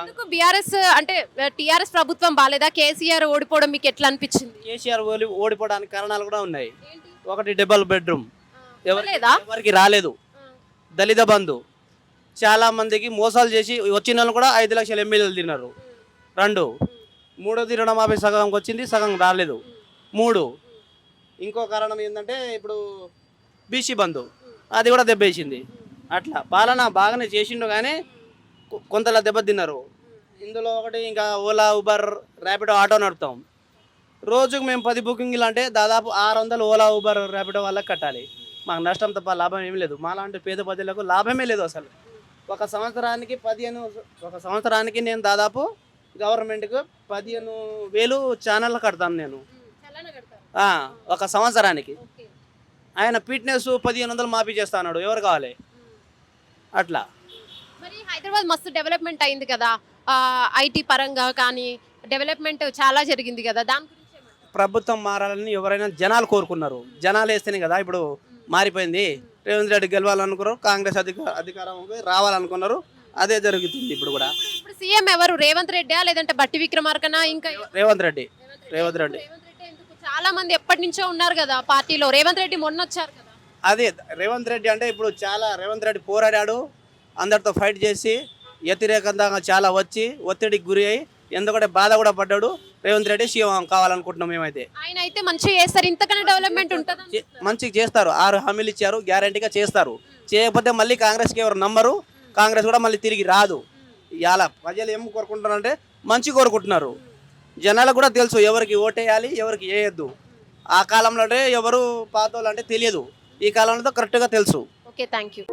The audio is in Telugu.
ఎందుకు బీఆర్ఎస్ అంటే టిఆర్ఎస్ ప్రభుత్వం బాలేదా? కేసీఆర్ ఓడిపోవడం మీకు ఎట్లా అనిపించింది? కేసీఆర్ ఓడి ఓడిపోవడానికి కారణాలు కూడా ఉన్నాయి. ఒకటి డబుల్ బెడ్రూమ్ ఎవరికి లేదా ఎవరికి రాలేదు. దళిత బంధు. చాలా మందికి మోసాలు చేసి వచ్చిన వాళ్ళు కూడా ఐదు లక్షల ఎమ్మెల్యేలు తిన్నారు. రెండు. మూడోది రుణమాఫీ సగం వచ్చింది సగం రాలేదు. మూడు. ఇంకో కారణం ఏంటంటే ఇప్పుడు బీసీ బంధు. అది కూడా దెబ్బేసింది. అట్లా. పాలన బాగానే చేసిండు కానీ కొంతలా దెబ్బతిన్నారు ఇందులో ఒకటి ఇంకా ఓలా ఉబర్ ర్యాపిడో ఆటో నడుపుతాం. రోజుకు మేము పది బుకింగ్లు అంటే దాదాపు ఆరు వందలు ఓలా ఉబర్ ర్యాపిడో వాళ్ళకి కట్టాలి. మాకు నష్టం తప్ప లాభం ఏమీ లేదు. మాలాంటి పేద ప్రజలకు లాభమే లేదు అసలు. ఒక సంవత్సరానికి పదిహేను ఒక సంవత్సరానికి నేను దాదాపు గవర్నమెంట్కి పదిహేను వేలు ఛానల్ కడతాను నేను. ఒక సంవత్సరానికి. ఆయన ఫిట్నెస్ పదిహేను వందలు మాఫీ చేస్తా అన్నాడు. ఎవరు కావాలి? అట్లా. మరి హైదరాబాద్ మస్తు డెవలప్మెంట్ అయింది కదా. ఐటీ పరంగా కానీ డెవలప్మెంట్ చాలా జరిగింది కదా. దాని? ప్రభుత్వం మారాలని ఎవరైనా జనాలు కోరుకున్నారు. జనాలు వేస్తేనే కదా ఇప్పుడు మారిపోయింది. రేవంత్ రెడ్డి గెలవాలనుకున్నారు కాంగ్రెస్ అధిక అధికారంలోకి రావాలనుకున్నారు. అదే జరుగుతుంది ఇప్పుడు కూడా. ఇప్పుడు సీఎం ఎవరు? రేవంత్ రెడ్డి లేదంటే బట్టి విక్రమార్కనా? ఇంకా రేవంత్ రెడ్డి. రేవంత్ రెడ్డి. చాలా మంది ఎప్పటి నుంచో ఉన్నారు కదా పార్టీలో. రేవంత్ రెడ్డి మొన్న వచ్చారు కదా. అదే రేవంత్ రెడ్డి అంటే ఇప్పుడు చాలా రేవంత్ రెడ్డి పోరాడాడు. అందరితో ఫైట్ చేసి వ్యతిరేకంగా చాలా వచ్చి ఒత్తిడికి గురి అయి ఎందుకంటే బాధ కూడా పడ్డాడు. రేవంత్ రెడ్డి సీఎం కావాలనుకుంటున్నాం మేమైతే. ఆయన అయితే మంచిగా చేస్తారు. ఇంతకన్నా డెవలప్మెంట్ ఉంటుంది? చే- మంచిగా చేస్తారు. ఆరు హామీలు ఇచ్చారు. గ్యారంటీగా చేస్తారు. చేయకపోతే మళ్ళీ కాంగ్రెస్కి ఎవరు నమ్మరు. కాంగ్రెస్ కూడా మళ్ళీ తిరిగి రాదు. ఇవాళ ప్రజలు ఏం కోరుకుంటున్నారంటే మంచి కోరుకుంటున్నారు. జనాలకు కూడా తెలుసు ఎవరికి ఓటేయాలి ఎవరికి వేయద్దు ఆ కాలంలో అంటే ఎవరు పాతోళ్ళు అంటే తెలియదు. ఈ కాలంలో కరెక్ట్గా తెలుసు. Okay thank you